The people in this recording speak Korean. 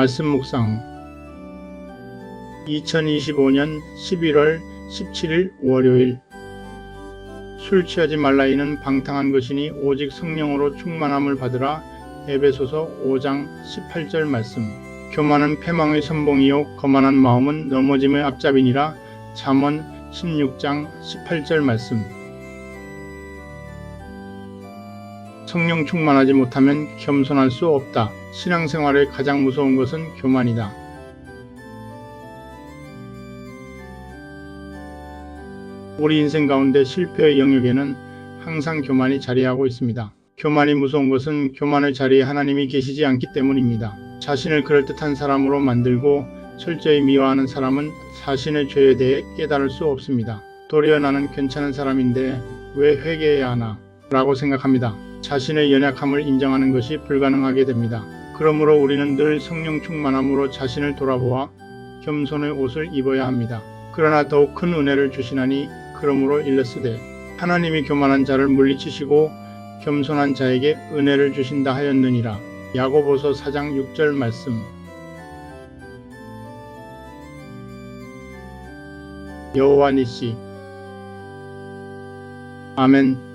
말씀 묵상. 2025년 11월 17일 월요일. 술 취하지 말라 이는 방탕한 것이니 오직 성령으로 충만함을 받으라. 에베소서 5장 18절 말씀. 교만은 패망의 선봉이요 거만한 마음은 넘어짐의 앞잡이니라. 잠언 16장 18절 말씀 성령 충만하지 못하면 겸손할 수 없다. 신앙생활의 가장 무서운 것은 교만이다. 우리 인생 가운데 실패의 영역에는 항상 교만이 자리하고 있습니다. 교만이 무서운 것은 교만의 자리에 하나님이 계시지 않기 때문입니다. 자신을 그럴듯한 사람으로 만들고 철저히 미워하는 사람은 자신의 죄에 대해 깨달을 수 없습니다. 도리어 나는 괜찮은 사람인데 왜 회개해야 하나? 라고 생각합니다. 자신의 연약함을 인정하는 것이 불가능하게 됩니다. 그러므로 우리는 늘 성령 충만함으로 자신을 돌아보아 겸손의 옷을 입어야 합니다. 그러나 더욱 큰 은혜를 주시나니 그러므로 일러스되 하나님이 교만한 자를 물리치시고 겸손한 자에게 은혜를 주신다 하였느니라. 야고보서 4장 6절 말씀. 여호와 니시 아멘.